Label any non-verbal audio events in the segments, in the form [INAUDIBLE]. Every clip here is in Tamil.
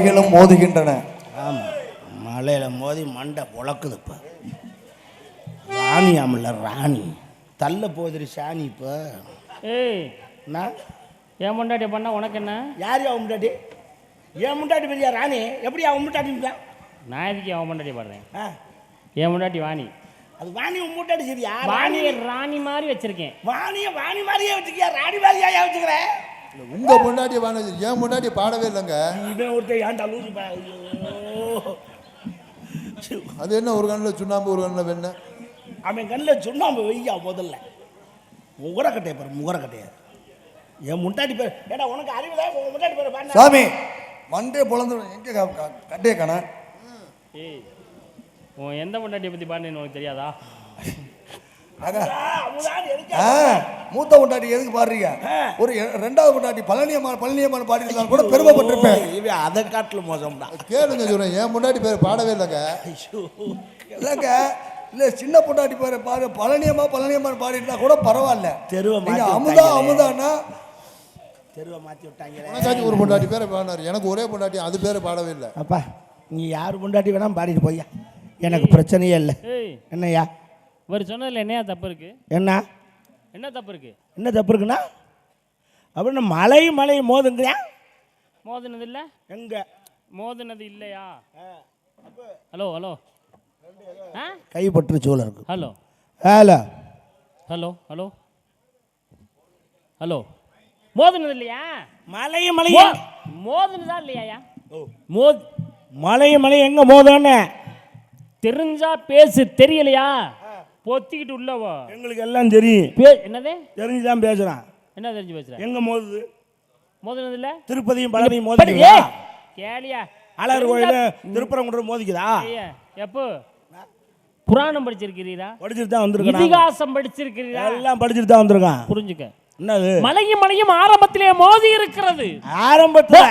மலைகளும் மோதுகின்றன. ஆமாம் மலையில் மோதி மண்டை உழக்குது இப்போ ராணி ஆமல்ல ராணி. தள்ள போகுது சாணி இப்போ. ஏய் என்ன? என் முண்டாட்டி பண்ணா உனக்கு என்ன? யார் அவன் முட்டாட்டி ஏன் முட்டாட்டி பெரிய ராணி. எப்படி அவன் முட்டாட்டி நான் எதுக்கு அவன் முண்டாட்டி பாடுறேன்? ஆ. என் முண்டாட்டி வாணி. அது வாணி உன் முட்டாட்டி சரியா? ராணி வாணியை ராணி மாதிரி வச்சிருக்கேன். வாணிய வாணி மாதிரியே வச்சுக்கியா? ராணி மாதிரியா வச்சுக்கிற? உங்க முன்னாடி வாங்க என் முன்னாடி பாடவே இல்லைங்க. இவன் ஒருத்தர் ஏன்டா லூசு அது என்ன ஒரு கண்ணில் சுண்ணாம்பு ஒரு கண்ணில் வெண்ணெய்? அவன் கண்ணில் சுண்ணாம்பு வெய்யா முதல்ல. முகரக்கட்டையை பாரு முகரக்கட்டையை. என் முட்டாட்டி பேர் ஏடா உனக்கு அறிவுதான் உன் முட்டாட்டி பேர் பாருங்க சாமி மண்டே பொழந்து எங்க க- க- கட்டைய காண? ஏய் உன் எந்த முண்டாட்டியை பற்றி பாடுன்னு உனக்கு தெரியாதா? மூத்த பொண்டாட்டி எதுக்கு பாடுறீங்க? ஒரு எ- ரெண்டாவது பொண்டாட்டி பழனியம்மா பழனியம்மா பாடிட்டு கூட பெருமைப்பட்டிருப்பேன். இவன் அதை காட்டில் மோசம்டா. கேளுங்க சொல்றேன் என் முன்னாடி பேர் பாடவே இல்லைங்க. இல்லைங்க இல்ல சின்ன பொண்டாட்டி பேரை பாரு பழனியம்மா பழனியம்மா பாடிட்டு கூட பரவாயில்ல. தெருவை அமுதா. அமுதான்னா? தெருவை மாற்றி உனக்காச்சும் ஒரு பொண்டாட்டி பேரை பாடினார். எனக்கு ஒரே பொண்டாட்டி அது பேரை பாடவே இல்லை. அப்பா நீ யார் முண்டாட்டி வேணாம் பாடிட்டு போய்யா. எனக்கு பிரச்சனையே இல்லை. ஏய். என்னய்யா? இவர் சொன்னதில் என்னையா தப்பு இருக்கு? என்ன? என்ன தப்பு இருக்கு? என்ன தப்பு இருக்குண்ணா அப்படின்னு மலை மலை மோதுங்கிறியா? மோதினது இல்லை எங்க? மோதினது இல்லையா? Hello hello. ஆ? கைப்பற்று சூழல் இருக்கு. Hello. Hello. Hello hello. Hello. மோதினது இல்லையா? மலையும் மலையும் மோதினதா இல்லையாயா மோத் மலையும் மலையும் எங்க மோதுன்னு தெரிஞ்சா பேசு தெரியலையா? பொத்திக்கிட்டு உள்ளவோ? எங்களுக்கு எல்லாம் தெரியும். என்னது? தெரிஞ்சு தான் பேசுறான். என்ன தெரிஞ்சு பேசுற? எங்க மோதுது? மோதினது இல்ல திருப்பதியும் பழனியும் ஏய், கேளியா. அழகர் கோயில் திருப்பரங்குன்றம் மோதிக்குதா? எப்போ? புராணம் படிச்சிருக்கிறீரா? படிச்சுட்டு தான் வந்திருக்கான் இதிகாசம் படிச்சிருக்கிறீரா? எல்லாம் படிச்சுட்டு தான் வந்திருக்கான். புரிஞ்சுக்க. என்னது? மலையும் மலையும் ஆரம்பத்திலே மோதி இருக்கிறது. ஆரம்பத்துல.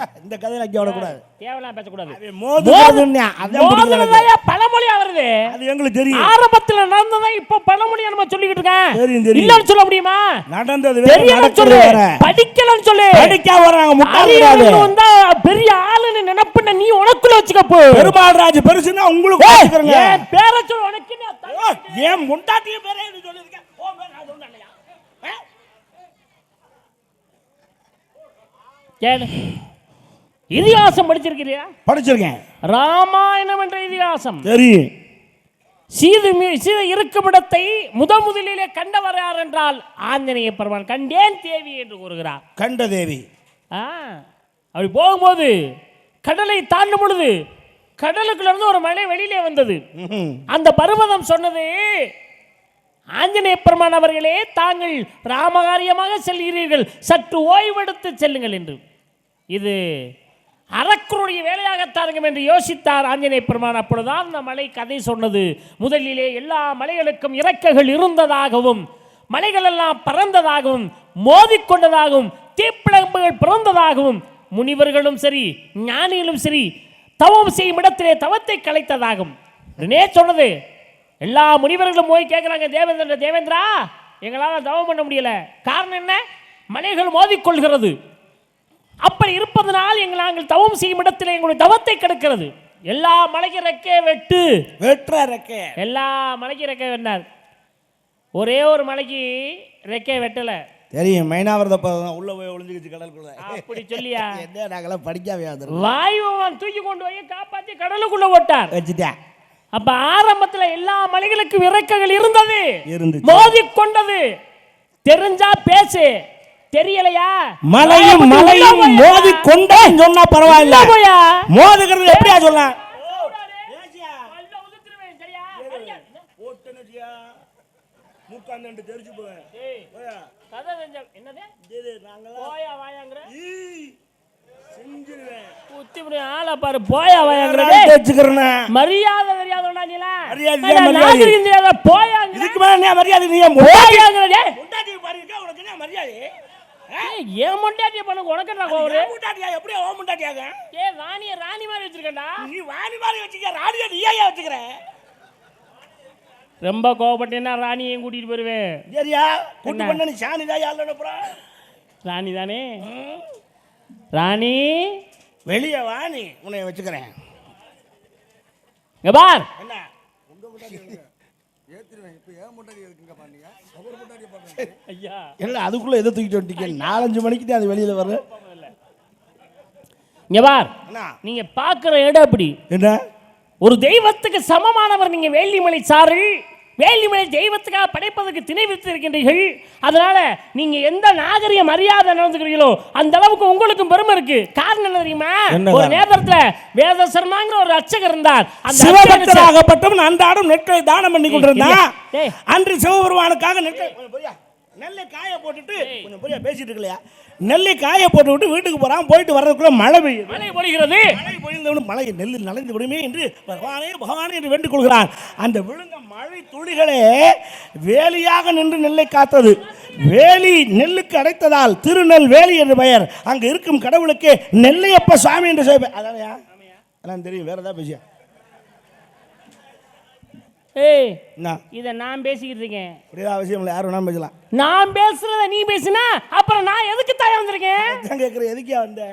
[LAUGHS] இந்த கதையில அங்கே விடக்கூடாது தேவலாம் பேசக்கூடாது. மோதினதாயா பழமொழியா வருது அது எங்களுக்கு தெரியும். ஆரம்பத்துல நடந்ததா இப்ப பழமொழியா நம்ம சொல்லிக்கிட்டு இருக்கேன். தெரியும், தெரியும். இல்லன்னு சொல்ல முடியுமா? நடந்தது நடக்கிறது சொல்லு. படிக்கலன்னு சொல்லு. படிக்க வர்றாங்க முட்டாள் வந்தா பெரிய ஆளுன்னு நினைப்புன நீ உனக்குள்ள வச்சுக்கப்போ பெருமாள் ராஜ் பெருசுன்னா உங்களுக்கு வச்சுக்கிறேங்க. பேரை சொல்லு உனக்கு ஏன் முண்டாட்டிய பேரே சொல்லியிருக்கேன். ஓ பேர் இல்லையா? கேளு இதிகாசம் படிச்சிருக்கிறியா? படிச்சிருக்கேன். ராமாயணம் என்ற இதிகாசம். தெரியும். சீது சீதை இருக்கும் இடத்தை முதல் முதலிலே கண்டவர் யார் என்றால் ஆஞ்சநேய பெருமான். கண்டேன் தேவி என்று கூறுகிறார். கண்ட தேவி. ஆ அப்படி போகும்போது கடலை தாண்டும் பொழுது கடலுக்குள்ள இருந்து ஒரு மலை வெளியிலே வந்தது. அந்த பர்வதம் சொன்னது ஆஞ்சநேய பெருமான் அவர்களே தாங்கள் ராமகாரியமாக செல்கிறீர்கள். சற்று ஓய்வெடுத்து செல்லுங்கள் என்று. இது அரக்கருடைய வேலையாகத்தாருங்க என்று யோசித்தார் ஆஞ்சநேய பெருமான். அப்பொழுதுதான் அந்த மலை கதை சொன்னது. முதலிலே எல்லா மலைகளுக்கும் இறக்கைகள் இருந்ததாகவும் மலைகளெல்லாம் பறந்ததாகவும் மோதிக்கொண்டதாகவும் தீப்பிழம்புகள் பிறந்ததாகவும் முனிவர்களும் சரி ஞானிகளும் சரி தவம் செய்யும் இடத்திலே தவத்தை கலைத்ததாகும் உடனே சொன்னது எல்லா முனிவர்களும் போய் கேட்குறாங்க தேவேந்திர தேவேந்திரா எங்களால் தவம் பண்ண முடியல. காரணம் என்ன? மலைகள் மோதிக்கொள்கிறது. அப்படி இருப்பதனால் எங்கள் நாங்கள் தவம் செய்யும் இடத்தில் எங்களுடைய தவத்தை கெடுக்கிறது. எல்லா மலைக்கு ரெக்கே வெட்டு. வெட்டுற ரெக்கை. எல்லா மலைக்கு ரெக்கை வெட்டினார். ஒரே ஒரு மலைக்கு ரெக்கே வெட்டல. தெரியும் மைனாவிரத உள்ள போய் ஒளிஞ்சுக்கிச்சு கடலுக்குள்ள அப்படி சொல்லியா? [LAUGHS] என்ன நாங்களாம் படிக்காவே வந்துடும் வாயுவன் தூக்கி கொண்டு போய் காப்பாத்தி கடலுக்குள்ள ஓட்டார் வச்சுட்டேன். அப்ப ஆரம்பத்துல எல்லா மலைகளுக்கும் இறக்கைகள் இருந்தது. இருந்துச்சு. மோதிக்கொண்டது. தெரிஞ்சா பேசு. தெரியலையா மலையும் மலையும் போயா? மோதி கொண்டேன்னு சொன்னா பரவாயில்ல போயா? மோதுகிறது எப்படியா சொல்லலாம்? மூக்காண்டு தெரிஞ்சு போவேன் கதை தெரிஞ்ச- என்னது? போயா பாரு, போயா வாயாங்கிற, மரியாதை தெரியாத, போயாங்கிற. இதுக்கு மேல மரியாதை நீ மரியாதை ஏய், என் மொண்டாட்டிய பண்ண? உனக்கு என்ன கோவம்? வருது? முட்டாட்டியா எப்படியா ஓ முட்டாட்டியாங்க ஏய், ராணிய ராணி மாதிரி வச்சிருக்கேன்டா. நீ வாணி மாதிரி வச்சுக்க ராணியா நீ ஏன் ரொம்ப கோவப்பட்டேன்னா ராணியையும் கூட்டிட்டு போயிருவேன். சரியா? கூட்டு? பண்ண நீ சாணி தான் ராணி தானே? ராணி? வெளியே வா நீ. உன்னை வச்சுக்கிறேன். இங்க பார். என்ன? ஏத்திருவேன் இப்போ ஏன் முன்னாடி எதுக்குங்க பண்ணீங்க? அவர் முன்னாடி பண்ணுங்க ஐயா. இல்லை அதுக்குள்ளே எதை தூக்கிட்டு வந்துட்டீங்க? நாலஞ்சு மணிக்கு தான் அது வெளியில் வரும் இங்க பார். என்ன நீங்க பார்க்குற இடம் எப்படி? என்ன? ஒரு தெய்வத்துக்கு சமமானவர் நீங்க வேலிமலை சாரல். வேலிமலை தெய்வத்துக்காக படைப்பதற்கு திணை இருக்கின்றீர்கள் அதனால நீங்க எந்த நாகரிக மரியாதை நடந்துக்கிறீங்களோ அந்த அளவுக்கு உங்களுக்கும் பெருமை இருக்கு காரணம் என்ன தெரியுமா ஒரு காரணம்? நேரத்துல வேத சர்மாங்கிற ஒரு அர்ச்சகர் இருந்தார் சிவபக்தராகப்பட்டவன் அந்த ஆடும் நெற்களை தானம் பண்ணி கொண்டிருந்தான் ஏய். அன்று சிவபெருமானுக்காக நெற்களை. நெல்லை காய போட்டுட்டு கொஞ்சம் பொரியா பேசிட்டு இருக்கலையா? நெல்லை காய போட்டு விட்டு வீட்டுக்கு போறான் போயிட்டு வர்றதுக்குள்ள மழை பெய்யுது. மழை பொழிகிறது. மழை பொழிந்தவனும் மழை நெல்லில் நனைந்து விடுமே என்று பகவானே பகவானே என்று வேண்டிக் கொள்கிறான். அந்த விழுந்த மழை துளிகளே வேலியாக நின்று நெல்லை காத்தது. வேலி நெல்லுக்கு அடைத்ததால் திருநெல் வேலி என்று பெயர். அங்க இருக்கும் கடவுளுக்கு நெல்லையப்ப சுவாமி என்று சொல்ல அதான் தெரியும் வேற ஏதாவது பேசியா? ஏய் இதை நான் பேசிக்கிட்டு இருக்கேன். அப்படியே அவசியம் இல்லை. யார் வேணாலும் பேசலாம். நான் பேசுறத நீ பேசினா அப்புறம் நான் எதுக்கு தாயா வந்திருக்கேன்? அதான் கேட்குறேன் எதுக்கியா வந்த?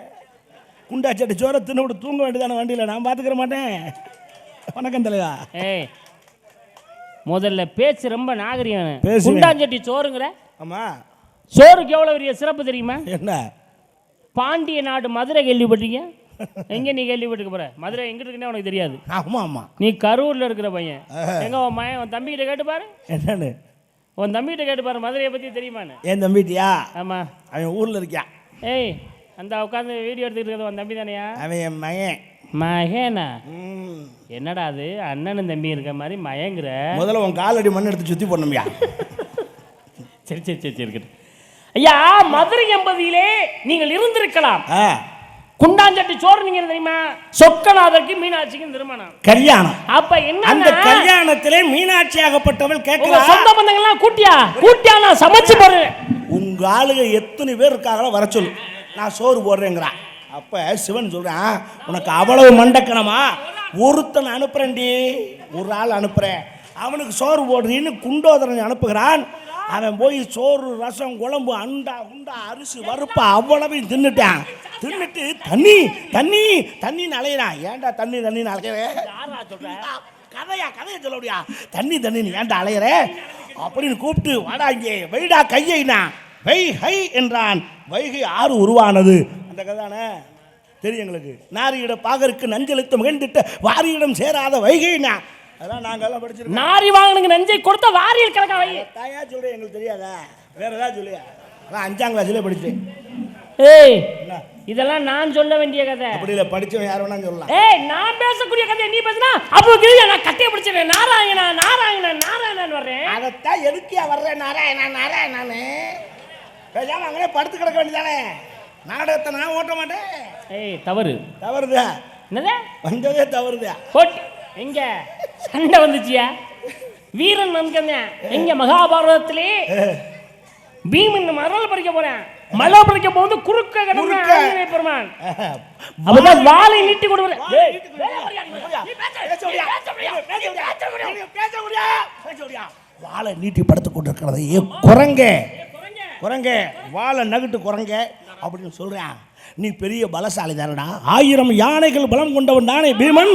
குண்டாச்சட்டி சோற தின்னு விட்டு தூங்க வேண்டியதான? வண்டியில் நான் பார்த்துக்கிற மாட்டேன். வணக்கம் தலைவா. ஏய் முதல்ல பேச்சு ரொம்ப நாகரிகம். குண்டாஞ்சட்டி சோறுங்கிற? ஆமாம் சோறுக்கு எவ்வளவு பெரிய சிறப்பு தெரியுமா? என்ன? பாண்டிய நாடு மதுரை கேள்விப்பட்டீங்க எங்க நீ கேள்விப்பட்டுக்க போற? மதுரை எங்க இருக்குன்னே உனக்கு தெரியாது. ஆமாம் ஆமாம் நீ கரூர்ல இருக்கிற பையன். எங்க உன் மயன் உன் தம்பிகிட்ட கேட்டு பாரு. என்னன்னு? உன் தம்பிகிட்ட கேட்டு பாரு மதுரையை பத்தி தெரியுமான்னு என் தம்பிட்டியா ஆமா. அவன் ஊரில் இருக்கான் ஏய் அந்த உட்காந்து வீடியோ எடுத்துக்கிட்டு இருக்கிறது உன் தம்பி தானையா? அவன் என் மகன். மகேனா. என்னடா அது? அண்ணனும் தம்பி இருக்க மாதிரி மயங்குற. முதல்ல உன் காலடி மண் எடுத்து சுற்றி போடணும்யா. சரி சரி சரி சரி இருக்கட்டும். ஐயா மதுரை எம்பதியிலே நீங்கள் இருந்திருக்கலாம். குண்டாஞ்சட்டி சோறு நீங்க தெரியுமா? சொக்கநாதருக்கு மீனாட்சிக்கும் திருமணம். கல்யாணம். அப்ப அந்த என்ன கல்யாணத்திலே மீனாட்சி ஆகப்பட்டவள் கேட்கிறா சொந்த பந்தங்கள்லாம் கூட்டியா? கூட்டியா நான் சமைச்சு போடுறேன் உங்க ஆளுங்க எத்தனை பேர் இருக்காங்களோ வர சொல்லு. நான் சோறு போடுறேங்கிறான் அப்ப சிவன் சொல்றான் உனக்கு அவ்வளவு மண்டக்கணமா ஒருத்தன் அனுப்புறேன்டி. ஒரு ஆள் அனுப்புறேன். அவனுக்கு சோறு போடுறீன்னு குண்டோதரனை அனுப்புகிறான். அவன் போய் சோறு ரசம் குழம்பு அண்டா உண்டா அரிசி வறுப்பா அவ்வளவையும் தின்னுட்டான். தின்னுட்டு தண்ணி தண்ணி தண்ணின்னு அலையிறான் ஏன்டா தண்ணி தண்ணின்னு அலைகிறேன் கதையா கதையை சொல்ல முடியா தண்ணி தண்ணி ஏன்டா அலையிற? அப்படின்னு கூப்பிட்டு வாடா இங்கே வைடா கையைனா வை ஹை என்றான். வைகை ஆறு உருவானது. அந்த கதானே தெரியும் எங்களுக்கு. நாரியிட பாகருக்கு நஞ்செழுத்து மகிழ்ந்திட்ட வாரியிடம் சேராத வைகைனா அதெல்லாம் நாங்கெல்லாம் படிச்சிருக்கோம். நாரி வாங்கனுங்க நெஞ்சை கொடுத்த வாரியல் கணக்கா வை. தாயா சொல்றேன் எங்களுக்கு தெரியாதா? வேற ஏதாவது சொல்லியா? நான் அஞ்சாம் கிளாஸ்லேயே படிச்சேன். ஏய் இதெல்லாம் நான் சொல்ல வேண்டிய கதை. அப்படி இல்லை படிச்சவன் யார் வேணாலும் சொல்லலாம். ஏய் நான் பேசக்கூடிய கதையை நீ பேசினா அப்போ கிழியா நான் கட்டையை பிடிச்சிருக்கேன் நாராயணா நாராயணா நாராயணன் வர்றேன். அதைத்தான் எதுக்கியா வர்றேன் நாராயணா நாராயணானு பேசாம அங்கே படுத்து கிடக்க வேண்டியதானே? நாடகத்தை நான் ஓட்ட மாட்டேன். ஏய் தவறு. தவறுதா? என்னது? வந்ததே தவறுதா? போட்டி. எங்க? சண்டை வந்துச்சியா? வீரன் வந்தேன் எங்க மகாபாரதத்திலே பீமன் மரல் பறிக்க போறேன். மலை பறிக்க போது குறுக்க கிடந்த பெருமான். [LAUGHS] அப்பதான் வாளை நீட்டி ஏய், வாழை நீட்டி படுத்து கொண்டிருக்கிறது. ஏ குரங்க. குரங்க. வாழை நகுட்டு குரங்க அப்படின்னு சொல்றேன். நீ பெரிய பலசாலி தானடா ஆயிரம் யானைகள் பலம் கொண்டவன் தானே பீமன்?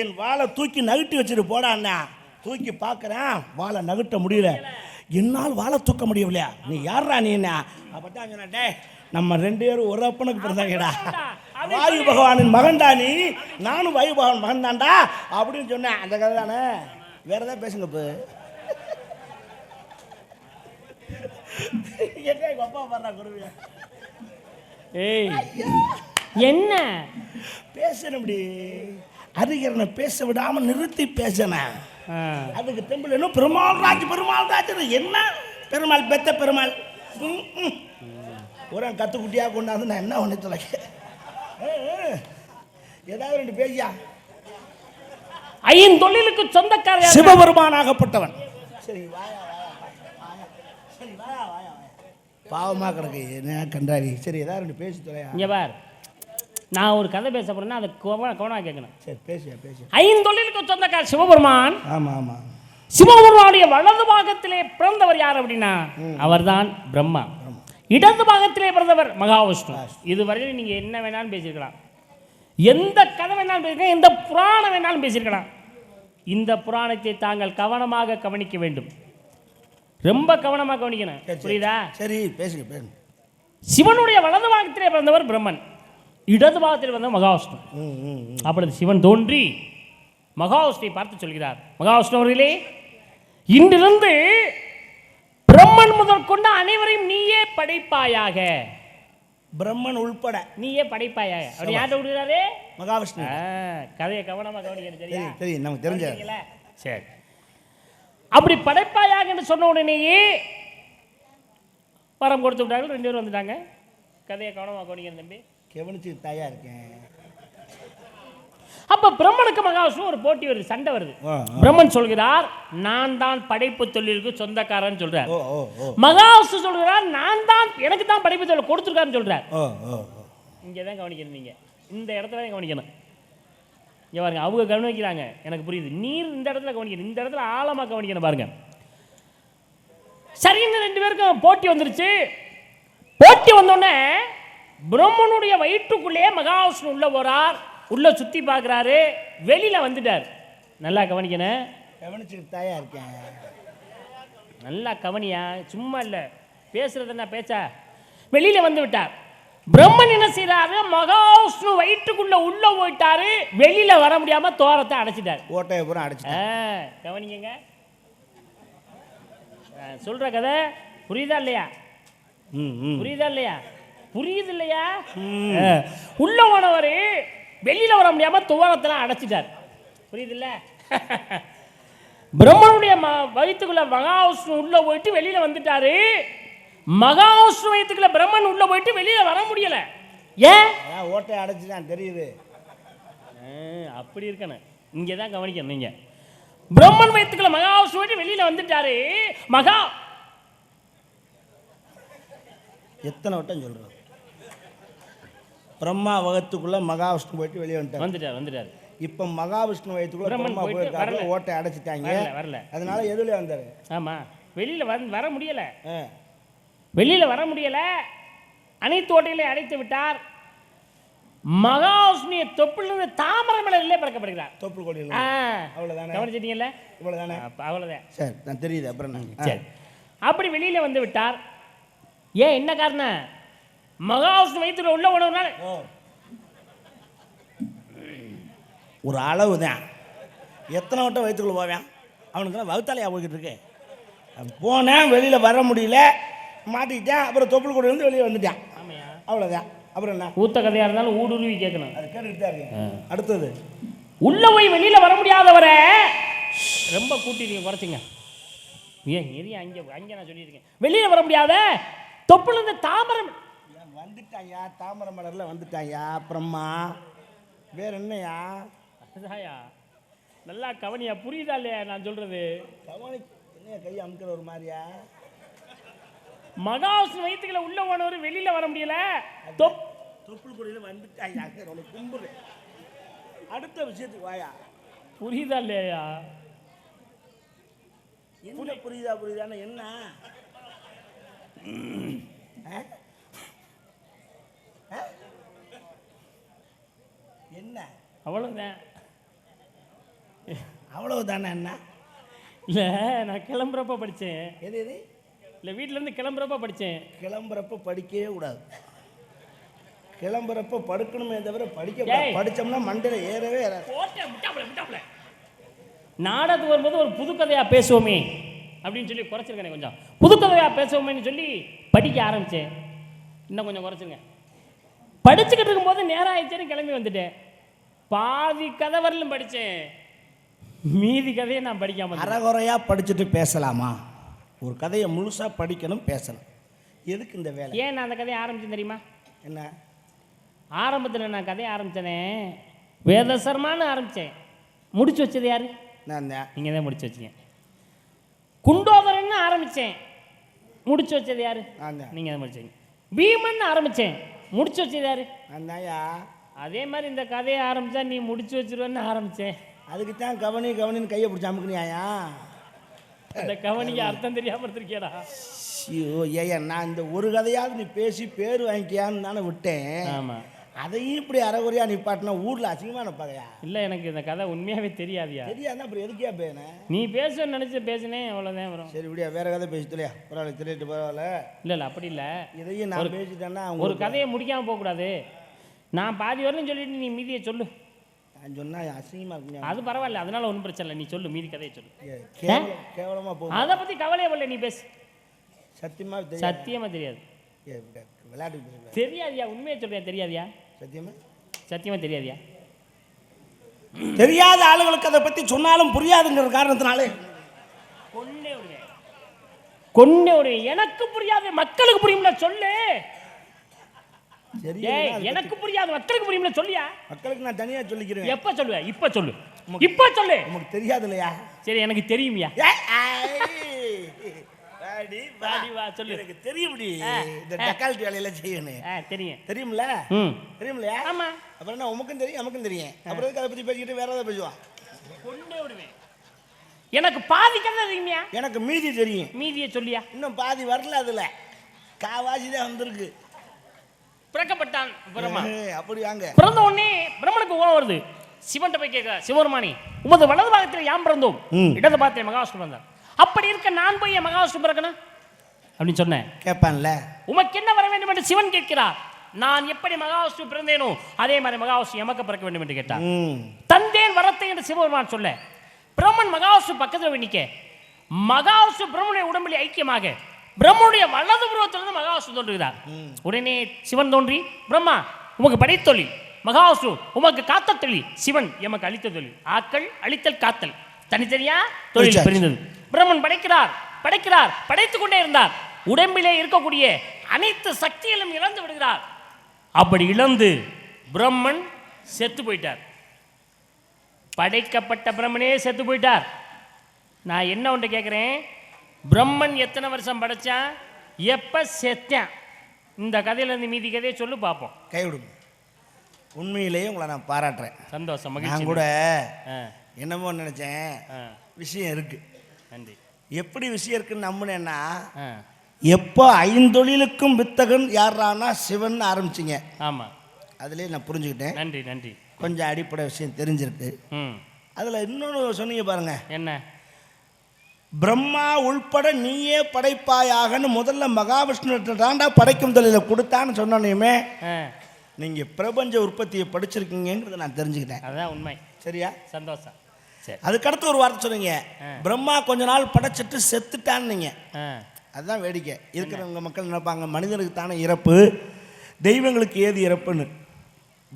என் வாழை தூக்கி நகட்டி வச்சுட்டு போடாண்ணா தூக்கி பார்க்கறேன் வாழை நகட்ட முடியல. என்னால் வாழை தூக்க முடியவில்லையா? நீ யாரா நீ என்ன அப்பதான் சொன்னேன் நம்ம ரெண்டு பேரும் ஒரு அப்பனுக்கு பிறந்தாங்கடா. வாயு பகவானின் மகன்டா நீ? நானும் வாயு பகவான் மகன் தான்டா அப்படின்னு சொன்னேன். அந்த கதை தானே? வேற ஏதாவது பேசுங்க இப்போ எங்க அப்பா பாடுறா குருவியா ஏய் என்ன? பேசணும்டி. அறிஞரனை பேச விடாம நிறுத்தி ஆ, அதுக்கு தெம்பில் என்ன பெருமாள் ராஜ் பெருமாள் ராஜ் என்ன? பெருமாள் பெத்த பெருமாள். ம், ம். ஒரு கத்துக்குட்டியாக கொண்டாந்து நான் என்ன ஒன்று தொலைக்க ஏதாவது ரெண்டு பேசியா? ஐந்தொழிலுக்கு சொந்தக்காரர் யாரு? சிவபெருமானாகப்பட்டவன் சரி வாயா வாயா. சரி வாயா வாயா. பாவமாக கிடக்கு. என்ன கண்டாரி? சரி ஏதாவது ரெண்டு பேசி தொலையா? இங்க பார். நான் ஒரு கதை பேச போறேன்னா அதை கவனம் கவனமாக கேட்கணும். சரி பேசியா பேசியா. ஐந்தொழிலுக்கு சொந்தக்காரர் சிவபெருமான். ஆமாம் ஆமாம் சிவபெருமானுடைய வலது பாகத்திலே பிறந்தவர் யார் அப்படின்னா அவர்தான் பிரம்மா. இடது பாகத்திலே பிறந்தவர் மகாவிஷ்ணு. இதுவரையிலும் நீங்க என்ன வேணாலும் பேசியிருக்கலாம். எந்த கதை வேணாலும் பேசிருக்கலாம் எந்த புராணம் வேணாலும் பேசியிருக்கலாம். இந்த புராணத்தை தாங்கள் கவனமாக கவனிக்க வேண்டும். ரொம்ப கவனமாக கவனிக்கணும். புரியுதா? சரி பேசுங்க பேசுங்க. சிவனுடைய வலது பாகத்திலே பிறந்தவர் பிரம்மன். இடது பாகத்தில் பிறந்தவர் மகாவிஷ்ணு. அப்பொழுது சிவன் தோன்றி மகாவிஷ்ணுவை பார்த்து சொல்கிறார். மகாவிஷ்ணு அவர்களே இன்றிருந்து பிரம்மன் முதல் கொண்ட அனைவரையும் நீயே படைப்பாயாக. பிரம்மன் உள்பட. நீயே படைப்பாயாக. அப்படி யார்கிட்ட விடுகிறாரு மகாவிஷ்ணு கதையை கவனமாக கவனிக்கணும் சரியா? சரி நமக்கு தெரிஞ்ச? சரி. அப்படி படைப்பாயாக என்று சொன்ன உடனேயே வரம் கொடுத்து விட்டார்கள். ரெண்டு பேரும் வந்துட்டாங்க. கதையை கவனமாக கவனிக்கிறேன் தம்பி. கவனிச்சு தாயா இருக்கேன். அப்ப பிரம்மனுக்கு மகாவிஷ்ணு ஒரு போட்டி வருது சண்டை வருது. பிரம்மன் சொல்கிறார் நான் தான் படைப்பு தொழிலுக்கு சொந்தக்காரன் சொல்றார். மகாவிஷ்ணு சொல்கிறார் நான் தான் எனக்கு தான் படைப்பு தொழில் கொடுத்துருக்காருன்னு சொல்றார். இங்கே தான் கவனிக்கணும் நீங்க. இந்த இடத்துல தான் கவனிக்கணும். இங்க பாருங்க அவங்க கவனிக்கிறாங்க. எனக்கு புரியுது. நீர் இந்த இடத்துல கவனிக்கணும். இந்த இடத்துல ஆழமா கவனிக்கணும் பாருங்க. சரின்னு ரெண்டு பேருக்கும் போட்டி வந்துருச்சு. போட்டி வந்தோடனே பிரம்மனுடைய வயிற்றுக்குள்ளேயே மகாவிஷ்ணு உள்ள போறார். உள்ள சுத்தி பார்க்குறாரு. வெளியில வந்துட்டார். நல்லா கவனிக்கணும் கவனிச்சு தாயா இருக்கேன். நல்லா கவனியா? சும்மா இல்லை. பேசுறது என்ன பேச்சா? வெளியில வந்து விட்டார். பிரம்மன் என்ன செய்யறாரு மகாவிஷ்ணு வயிற்றுக்குள்ள உள்ள போயிட்டாரு. வெளியில வர முடியாம தோரத்தை அடைச்சிட்டார். ஓட்டையை பூரா அடிச்சிட்டேன் ஆ, கவனிங்க சொல்ற கதை புரியுதா இல்லையா? புரியுதா இல்லையா? புரியுது இல்லையா? உள்ள போனவர் வெளியில வர முடியாம துவாரத்தெல்லாம் அடைச்சிட்டார். புரியுது இல்ல? [LAUGHS] பிரம்மனுடைய வயிற்றுக்குள்ள மகாவிஷ்ணு உள்ள போயிட்டு வெளியில வந்துட்டாரு. மகாவிஷ்ணு வயிற்றுக்குள்ள பிரம்மன் உள்ள போயிட்டு வெளியில வர முடியல. ஏன் அதான் ஓட்டையை அடைச்சிட்டான் தெரியுது. அப்படி இருக்கணும். இங்கே தான் கவனிக்கணும் நீங்க. பிரம்மன் வயிற்றுக்குள்ள மகாவிஷ்ணு போயிட்டு வெளியில வந்துட்டாரு. மகா எத்தனை வட்டம் சொல்கிறோம் பிரம்மா வகத்துக்குள்ள மகாவிஷ்ணு போயிட்டு வெளியே வந்துட்டார். வந்துட்டார் வந்துட்டார். இப்போ மகாவிஷ்ணு வயத்துக்குள்ள பிரம்மன் பிரம்மா போயிருக்காரு. ஓட்டை அடைச்சிட்டாங்க. வரல, வரல. அதனால எதுல வந்தாரு? ஆமா வெளியில வர வர முடியல. வெளியில வர முடியல. அனைத்து ஓட்டைகளையும் அடைத்து விட்டார். மகாவிஷ்ணுய தொப்பிலிருந்து தாமரை மலரிலே பறக்கப்படுகிறார். தொப்புள் கொடியில் ஆ, அவ்வளவுதானே? கவனிச்சிட்டீங்கல்ல? இவ்வளவுதானே? அப்ப அவ்வளவுதான். சரி நான் தெரியுது அப்புறம் நான் சரி. அப்படி வெளியில வந்து விட்டார். ஏன் என்ன காரணம்? மகாவிஷ்ணு வயிற்றுல உள்ள உணவுனால ஒரு அளவு தான் எத்தனை வட்டம் வயிற்றுக்குள்ள போவேன்? அவனுக்கு வகுத்தாலையா போய்கிட்டு இருக்கு. போனேன் வெளியில் வர முடியல. மாட்டிக்கிட்டேன். அப்புறம் தொப்புள் கொடி வந்து வெளியே வந்துட்டான். அவ்வளோதான் அப்புறம் என்ன? ஊத்த கதையா இருந்தாலும் ஊடுருவி கேட்கணும். அது கேட்டுக்கிட்டு தான் இருக்கேன் அடுத்தது. உள்ள போய் வெளியில வர முடியாதவரை. ரொம்ப கூட்டிட்டீங்க குறைச்சிங்க. ஏன் எரிய அங்கே அங்கே நான் சொல்லியிருக்கேன். வெளியில வர முடியாத? தொப்புல இருந்து தாமரை ஏன் வந்துட்டாயா? தாமரை மலரில் வந்துட்டாயா? அப்புறமா? வேற என்னையா? அதாயா நல்லா கவனியா? புரியுதா இல்லையா நான் சொல்றது? கவனி என்ன கை அமுக்கிற ஒரு மாதிரியா? மகாவிஷ்ணு வயிற்றுல உள்ள போனவர் வெளியில வர முடியல. தொப். தொப்புள் கொடியில் வந்துட்டாயா உனக்கு கும்புறேன் அடுத்த விஷயத்துக்கு வாயா. புரியுதா இல்லையா? என்ன புரியுதா புரியுதான்னு என்ன? என்ன? அவ்வளவுதான்? அவ்வளவு தானே என்ன இல்லை நான் கிளம்புறப்ப படித்தேன் எது எது? இல்லை வீட்டிலேருந்து கிளம்புறப்ப படித்தேன் கிளம்புறப்ப படிக்கவே கூடாது. கிளம்புறப்ப படுக்கணுமே தவிர படிக்க. படிச்சோம்னா மண்டையில் ஏறவே ஏறாது. நாடகத்துக்கு வரும்போது ஒரு புதுக்கதையா பேசுவோமே அப்படின்னு சொல்லி குறைச்சிருக்கேனே கொஞ்சம். புதுக்கதையா பேசுவோமேன்னு சொல்லி படிக்க ஆரம்பிச்சேன். இன்னும் கொஞ்சம் குறைச்சிருங்க. படிச்சுக்கிட்டு இருக்கும்போது நேரம் ஆயிடுச்சேன்னு கிளம்பி வந்துட்டேன். பாதி கதை வரலும் படித்தேன் மீதி கதையை நான் படிக்காம இருந்தேன். அறகுறையா படிச்சுட்டு பேசலாமா? ஒரு கதையை முழுசா படிக்கணும் பேசணும். எதுக்கு இந்த வேலை? ஏன் நான் அந்த கதையை ஆரம்பிச்சேன் தெரியுமா? என்ன? ஆரம்பத்தில் நான் கதையை ஆரம்பித்தேனே வேதசர்மான்னு ஆரம்பித்தேன் முடிச்சு வச்சது யாரு? நான் தான். நீங்கள் தான் முடிச்சு வச்சீங்க. குண்டோதரன்னு ஆரம்பித்தேன் முடிச்சு வச்சது யாரு? நான் தான். நீங்கள் தான் முடிச்சீங்க பீமன் ஆரம்பித்தேன் முடிச்சு வச்சது யாரு? நான் தான்யா அதே மாதிரி இந்த கதையை ஆரம்பித்தா நீ முடிச்சு வச்சிருவேன்னு ஆரம்பித்தேன் அதுக்கு தான் கவனி கவனின்னு கையை பிடிச்சி அமுக்குனியாயா அந்த கவனிக்கு அர்த்தம் தெரியாமல் இருந்திருக்கியடா? ஐயோ ஏயா நான் இந்த ஒரு கதையாவது நீ பேசி பேர் வாங்கிக்கியான்னு தானே விட்டேன். ஆமாம் அதையும் இப்படி அரைகுறையா நிப்பாட்டினா ஊர்ல அசிங்கமா நிப்பாங்கயா இல்லை எனக்கு இந்த கதை உண்மையாகவே தெரியாதியா? தெரியாதுன்னா அப்புறம் எதுக்கியா பேன நீ பேசுன்னு நினச்சி பேசினேன் அவ்வளோதான் வரும். சரி விடியா வேற கதை பேசி தொலையா பரவாயில்ல தெரியிட்டு பரவாயில்ல. இல்லை இல்லை அப்படி இல்லை. இதையும் நான் பேசிட்டேன்னா ஒரு கதையை முடிக்காமல் போகக்கூடாது. நான் பாதி வரணும் சொல்லிட்டு நீ மீதியை சொல்லு. நான் சொன்னா அசிங்கமா இருக்குங்க அது பரவாயில்ல அதனால ஒன்றும் பிரச்சனை இல்லை. நீ சொல்லு மீதி கதையை சொல்லு. கேவலம் கேவலமா போகும் அதை பற்றி கவலையே வரல நீ பேசு. சத்தியமா தெரியாது. சத்தியமாக தெரியாது. விளையாட்டு. தெரியாதியா? உண்மையை சொல்றியா தெரியாதியா? சத்தியமா? சத்தியமாக தெரியாதியா? தெரியாத ஆளுங்களுக்கு அதை பத்தி சொன்னாலும் புரியாதுங்கிற காரணத்தினாலே. கொண்டே விடுவேன் கொண்டே விடுவேன் எனக்கு புரியாது மக்களுக்கு புரியும்ல சொல்லு. சரி எனக்கு புரியாது மக்களுக்கு புரியும்ல சொல்லியா? மக்களுக்கு நான் தனியா சொல்லிக்கிறேன். எப்ப சொல்லுவ? இப்ப சொல்லு. இப்ப சொல்லு. உனக்கு தெரியாது இல்லையா சரி எனக்கு தெரியுமியா. எனக்கு தெரியும்டி. இந்த. டக்கால்ட்டி வேலையில செய்யணும் தெரியும். தெரியும்ல? தெரியும்லையா? ஆமா. அப்புறம் என்ன உமக்கும் தெரியும் நமக்கும் தெரியும். அப்புறம் அதை பத்தி பேசிக்கிட்டு வேற ஏதாவது பேசுவான் கொண்டே விடுவேன். எனக்கு பாதி கதை தெரியுமியா? எனக்கு மீதி தெரியும். மீதியை சொல்லியா? இன்னும் பாதி வரல அதுல. காவாசி தான் வந்திருக்கு. பிறக்கப்பட்டான் பிரம்மா. ஏய், அப்படி வாங்க. பிறந்த உடனே பிரம்மனுக்கு கோவம் வருது. சிவன்கிட்ட போய் கேட்க சிவபெருமானி உமது வலது பாகத்தில் யாம் பிறந்தோம். இடது பாகத்தில் மகாவிஷ்ணு பிறந்தார். அப்படி இருக்க நான் போய் என் மகாவிஷ்ணு பிறக்கணும்? அப்படின்னு சொன்னேன். கேட்பான்ல. உமக்கு என்ன வர வேண்டும்? என்று சிவன் கேட்கிறார். நான் எப்படி மகாவிஷ்ணு பிறந்தேனோ அதே மாதிரி மகாவிஷ்ணு எமக்கு பிறக்க வேண்டும் என்று கேட்டார். தந்தேன் வரத்தை என்று சிவபெருமான் சொல்ல பிரம்மன் மகாவிஷ்ணு பக்கத்தில் நிற்க மகாவிஷ்ணு பிரம்மனுடைய உடம்பில் ஐக்கியமாக பிரம்மனுடைய வலது புருவத்திலிருந்து மகாவிஷ்ணு தோன்றுகிறார். உடனே சிவன் தோன்றி பிரம்மா உமக்கு படைத்தொழில் மகாவிஷ்ணு உமக்கு காத்த தொழில். சிவன் எமக்கு அளித்த தொழில். ஆக்கள் அழித்தல் காத்தல். தனித்தனியா தொழில். பிரிந்தது. பிரம்மன் படைக்கிறார் படைக்கிறார் படைத்துக் கொண்டே இருந்தார். உடம்பிலே இருக்கக்கூடிய அனைத்து சக்திகளும் இழந்து விடுகிறார். அப்படி இழந்து பிரம்மன் செத்து போயிட்டார். படைக்கப்பட்ட பிரம்மனே செத்து போயிட்டார். நான் என்ன ஒன்று கேட்குறேன் பிரம்மன் எத்தனை வருஷம் படைச்சான் எப்போ செத்தான்? இந்த கதையிலேருந்து மீதி கதையை சொல்லு பார்ப்போம். கைவிடுங்க உண்மையிலேயே உங்களை நான் பாராட்டுறேன். சந்தோஷம் நான் கூட என்னமோ நினைச்சேன். விஷயம் இருக்கு. நன்றி. எப்படி விஷயம் இருக்குன்னு நம்பினேன்னா எப்போ ஐந்தொழிலுக்கும் வித்தகன் யாரானா சிவன் ஆரம்பிச்சிங்க. ஆமாம் அதுலேயே நான் புரிஞ்சுக்கிட்டேன். நன்றி நன்றி. கொஞ்சம் அடிப்படை விஷயம் தெரிஞ்சிருக்கு. அதில் இன்னொன்று சொன்னீங்க பாருங்க. என்ன? பிரம்மா உள்பட நீயே படைப்பாயாகன்னு முதல்ல மகாவிஷ்ணு தாண்டா படைக்கும் தொழிலை கொடுத்தான்னு சொன்னோன்னையுமே ஆ. நீங்கள் பிரபஞ்ச உற்பத்தியை படிச்சிருக்கீங்கிறத நான் தெரிஞ்சுக்கிட்டேன். அதுதான் உண்மை. சரியா? சந்தோஷம். சரி. அதுக்கடுத்து ஒரு வார்த்தை சொன்னீங்க. பிரம்மா கொஞ்ச நாள் படைச்சிட்டு செத்துட்டான்னு நீங்க ஆ. அதுதான் வேடிக்கை. இருக்கிறவங்க மக்கள் நினைப்பாங்க மனிதனுக்கு தானே இறப்பு தெய்வங்களுக்கு ஏது இறப்புன்னு?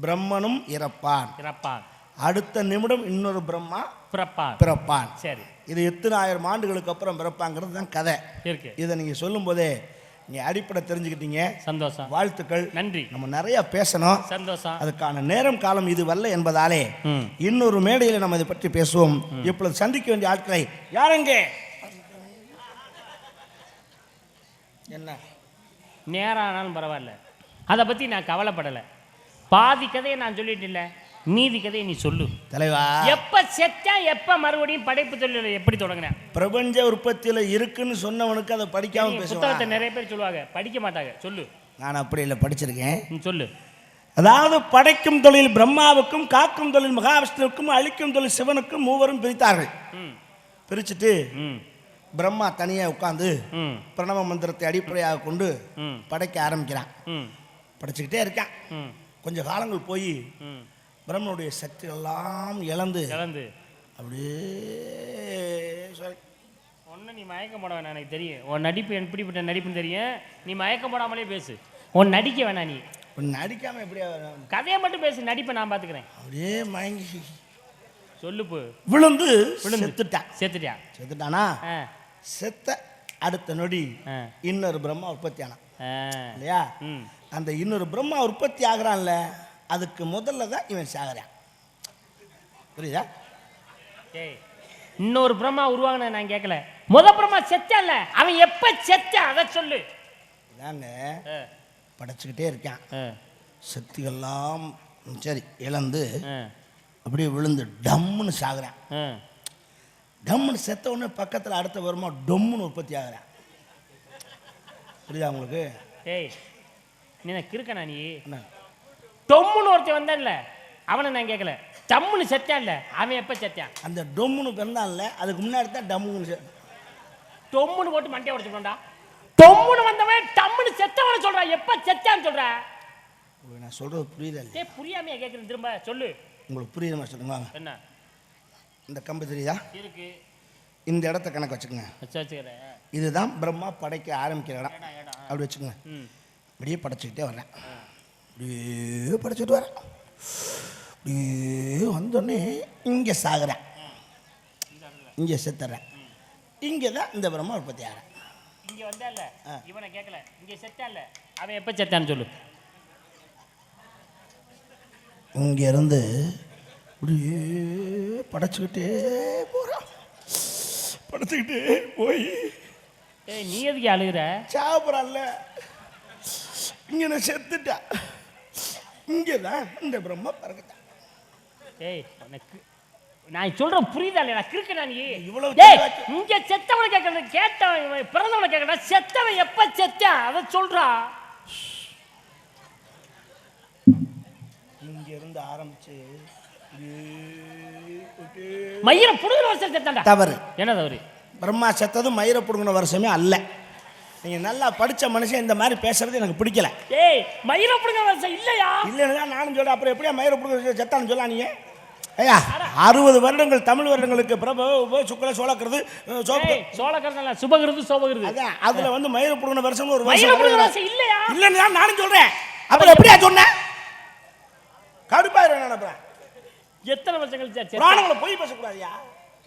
பிரம்மனும் இறப்பான். பிறப்பான் அடுத்த நிமிடம் இன்னொரு பிரம்மா பிறப்பான். பிறப்பான். சரி. இது எத்தனை ஆயிரம் ஆண்டுகளுக்கு அப்புறம் பிறப்பாங்கிறது தான் கதை. இதை நீங்கள் சொல்லும்போதே நீங்கள் அடிப்படை தெரிஞ்சுக்கிட்டீங்க. சந்தோஷம். வாழ்த்துக்கள். நன்றி. நம்ம நிறைய பேசணும். சந்தோஷம். அதுக்கான நேரம் காலம் இது வரல என்பதாலே. இன்னொரு மேடையில் நம்ம இதை பற்றி பேசுவோம். இப்பொழுது சந்திக்க வேண்டிய ஆட்களை யாரெங்கே என்ன? நேரம் ஆனாலும் பரவாயில்ல. அதை பற்றி நான் கவலைப்படலை. பாதி கதையை நான் சொல்லிட்டு இல்லை மீதி கதையை நீ சொல்லு. தலைவா. எப்ப செத்தா எப்ப மறுபடியும் படைப்பு தொழிலை எப்படி தொடங்கினேன் பிரபஞ்ச உற்பத்தியில இருக்குன்னு சொன்னவனுக்கு அதை படிக்காம புத்தகத்தை நிறைய பேர் சொல்லுவாங்க. படிக்க மாட்டாங்க. சொல்லு. நான் அப்படி இல்லை படிச்சிருக்கேன். சொல்லு. அதாவது படைக்கும் தொழில் பிரம்மாவுக்கும் காக்கும் தொழில் மகாவிஷ்ணுவுக்கும் அழிக்கும் தொழில் சிவனுக்கும் மூவரும் பிரித்தார்கள். பிரிச்சுட்டு ம். பிரம்மா தனியாக உட்காந்து ம். பிரணவ மந்திரத்தை அடிப்படையாக கொண்டு ம். படைக்க ஆரம்பிக்கிறான். ம். படைச்சுக்கிட்டே இருக்கான். ம். கொஞ்ச காலங்கள் போய் ம். பிரம்மனுடைய சக்தி எல்லாம் இழந்து கலந்து அப்படியே sorry. ஒன்றும் நீ மயக்கம் போட வேணாம் எனக்கு தெரியும். உன் நடிப்பு எப்படிப்பட்ட நடிப்புன்னு தெரியும். நீ மயக்கம் போடாமலே பேசு. உன் நடிக்க வேணாம் நீ. நடிக்காம எப்படியா கதையை மட்டும் பேசு நடிப்பை நான் பார்த்துக்கிறேன் அப்படியே மயங்கி சொல்லுப்பு விழுந்து விழுந்து. செத்துட்டான் செத்துட்டானா? ஆ. செத்த அடுத்த நொடி இன்னொரு பிரம்மா உற்பத்தி ஆனான் இல்லையா? அந்த இன்னொரு பிரம்மா உற்பத்தி ஆகுறான்ல. அதுக்கு முதல்ல தான் இவன் சாகுறான். புரியுதா? இன்னொரு பிரம்மா உருவாங்கின நான் கேட்கல முத பிரம்மா செத்தான்ல அவன் எப்ப செத்தான் அதை சொல்லு. ஆ, படைச்சுக்கிட்டே இருக்கான். சக்திகள்லாம் சரி இழந்து அப்படியே விழுந்து டம்முன்னு சாகுறான். டம்முன்னு செத்த உடனே பக்கத்தில் அடுத்த வருமா டொம்முன்னு உற்பத்தி ஆகுறான். புரியுதா உங்களுக்கு? ஏய் நீ கிறுக்கனா நீ? என்ன? டொம்முன்னு ஒருத்தன் வந்தான்ல அவனை நான் கேட்கல டம்முன்னு செத்தான்ல அவன் எப்ப செத்தான்? அந்த டொம்முன்னு பிறந்தான்ல அதுக்கு முன்னாடி தான் டம்முன்னு டொம்முன்னு போட்டு மண்டையை உடைச்சுக்கோண்டா டொம்முன்னு வந்தவன் டம்முன்னு செத்தவனை சொல்றான் எப்ப செத்தான்னு உங்களுக்கு நான் சொல்கிறது புரியுதா இல்லையா ஏய் புரியாமையா கேட்குறேன் திரும்ப சொல்லு. உங்களுக்கு புரியுற மாதிரி சொல்லுங்க என்ன? இந்த கம்பு தெரியுதா? இருக்கு. இந்த இடத்த கணக்கு வச்சுக்கோங்க. வச்சுக்கிறேன். இதுதான் பிரம்மா படைக்க ஆரம்பிக்கிற இடம். அப்படி வச்சுக்கோங்க. ம். இப்படியே படைச்சிக்கிட்டே வரேன் அப்படியே படைச்சிட்டு வரேன் அப்படியே வந்தோடனே இங்கே சாகுறேன். இங்கே செத்துறேன். இங்கே தான் இந்த பிரம்மா உற்பத்தி ஆகிறேன். இங்க வந்தான்ல இவனை கேட்கல இங்க செத்தான்ல அவன் எப்ப செத்தான்னு சொல்லு. இங்கேருந்து இப்படியே படைச்சிக்கிட்டே போகிறான் படைச்சிக்கிட்டே போய் ஏய் நீ எதுக்கு அழுகுற? சாப்பிட்றான்ல இங்கே நான் செத்துட்டேன். இங்கே தான் இந்த பிரம்மா பறக்கத்தான் ஏய் உனக்கு நான் சொல்றேன் புரியுதா இல்லையா கிறுக்கனா நீ? இவ்வளவு இங்க செத்தவனை கேட்கறது கேட்டவன் பிறந்தவனை கேட்கறா செத்தவன் எப்ப செத்தான் அதை சொல்றா. இங்க இருந்து ஆரம்பிச்சு மயிர புடுங்குற வருஷம் செத்தான்டா. தவறு. என்ன தவறு? பிரம்மா செத்தது மயிரை பிடுங்கின வருஷமே அல்ல. நீங்க நல்லா படிச்ச மனுஷன் இந்த மாதிரி பேசுறது எனக்கு பிடிக்கல. ஏய் மயிர வருஷம் இல்லையா? இல்லைன்னு நானும் சொல்றேன். அப்புறம் எப்படியா மயிரை பிடுங்க செத்தான்னு சொல்லலாம் நீங்க ஐயா அறுபது வருடங்கள் தமிழ் வருடங்களுக்கு பிரபு சுக்ல சோழக்கிறது சோழக்கரதல்ல சுபகிருது சோபகிருது. அதான் அதுல வந்து மயிரை பிடுங்கின வருஷம் ஒரு வருஷம் இல்லையா? இல்லைன்னு நானும் சொல்றேன். அப்புறம் எப்படியா சொன்னேன்? கடுப்பாயிரம் நினைப்பேன் எத்தனை வருஷம் கழிச்சா? புராணங்களை போய் பேசக்கூடாதுயா?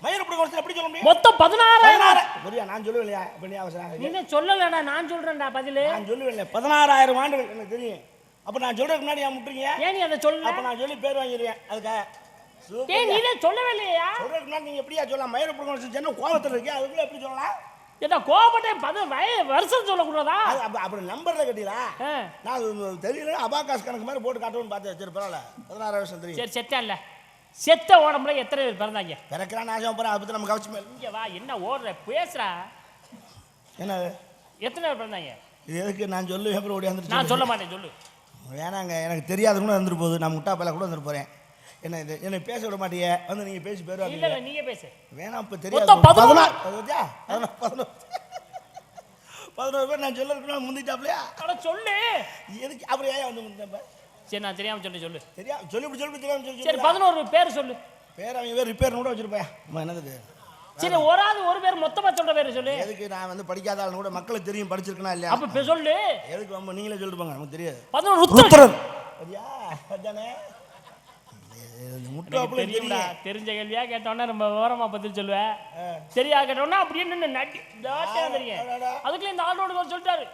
பிடுங்க வருஷம் எப்படி சொல்ல முடியும்? மொத்தம் பதினாறாயிரம். பதினாறு. புரியா நான் சொல்லுவேன் நீ அவசரம்? நீ என்ன சொல்லலடா நான் சொல்றேன்டா பதிலு. நான் சொல்லுவேன் பதினாறாயிரம் ஆண்டுகள் எனக்கு தெரியும். அப்ப நான் சொல்றதுக்கு முன்னாடி ஏன் முட்டுறீங்க? ஏன் நீ அதை சொல்லல அப்ப நான் சொல்லி பேர் வாங்கிடுவேன் அதுக்காக. ஏய் நீ இதை சொல்லவே இல்லையா சொல்றதுக்கு முன்னாடி நீங்க எப்படியா சொல்லலாம்? மயிர புடுங்க சின்ன கோபத்தில் இருக்கே அதுக்குள்ள எப்படி சொல்லலாம்? ஏதா கோபப்பட்டேன் பது வய வருஷம் சொல்லக்கூடாதா அப்படி நம்பர்ல கட்டிடா. நான் தெரியல அபாகாஸ் கணக்கு மாதிரி போட்டு காட்டுவோம்னு பார்த்தேன் சரி பரவாயில்ல பதினாறு வருஷம் தெரியும். சரி செத்தா இல்ல செத்த உடம்புல எத்தனை பேர் பிறந்தாங்க? பிறக்கிறான் நாசம் போறேன் அதை பத்தி நம்ம கவச்சமே இல்லை இங்க வா என்ன ஓடுற? பேசுறா என்ன? எத்தனை பேர் பிறந்தாங்க? இது எதுக்கு? நான் சொல்லுவேன் அப்புறம் ஓடி வந்துட்டு நான் சொல்ல மாட்டேன் சொல்லு. வேணாங்க எனக்கு தெரியாத கூட வந்துட்டு போகுது. நான் முட்டா பையில கூட வந்துட்டு போறேன். என்ன இது? என்னை பேச விட மாட்டியே? வந்து நீங்க பேசி பேர் இல்ல வாங்குவீங்க இல்ல நீங்க பேசு. வேணாம் இப்போ தெரியாது. பதினாறு? பதினோரு பதினோரு. பதினோரு பேர் நான் சொல்ல இருக்கணும் முந்திட்டாப்லையா? அட சொல்லு. எதுக்கு? அப்புறம் ஏன் வந்து முந்திட்டப்ப சரி நான் தெரியாம சொல்லி சொல்லு. தெரியா சொல்லி இப்படி சொல்லி தெரியாம சொல்லி சரி பதினோரு பேர் சொல்லு. பேர் அவங்க பேர் ரிப்பேர் கூட வச்சிருப்பேன். அம்மா என்னது? சரி ஒரு ஆள் ஒரு பேர் மொத்தமா சொல்ற பேர் சொல்லு. எதுக்கு நான் வந்து படிக்காத ஆள் கூட மக்களுக்கு தெரியும் படிச்சிருக்கனா இல்லையா? அப்ப சொல்லு. எதுக்கு அம்மா நீங்களே சொல்லிட்டு போங்க நமக்கு தெரியாது. பதினோரு ருத்ரன் சரியா? அதானே? தெரியும்டா. தெரியும் தெரிஞ்ச கேள்வியா கேட்டோன்னா ரொம்ப விவரமா பதில் சொல்லுவேன் சரியா கேட்டோன்னா அப்படியே நின்று நடி தெரியும் அதுக்குள்ள இந்த ஆளோட சொல்லிட்டாரு.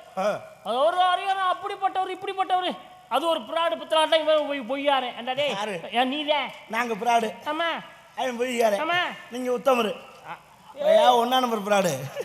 அறியாரம் அப்படிப்பட்டவர் இப்படிப்பட்டவர். அது ஒரு பிராடு புத்திராட்டம் இவன் போய் பொய்யாரு. என்ன டேய் யாரு? ஏன் நீதான் நாங்க பிராடு. ஆமா. அவன் பொய்யாரு. ஆமா. நீங்க உத்தமரு. ஒன்னா நம்பர் பிராடு.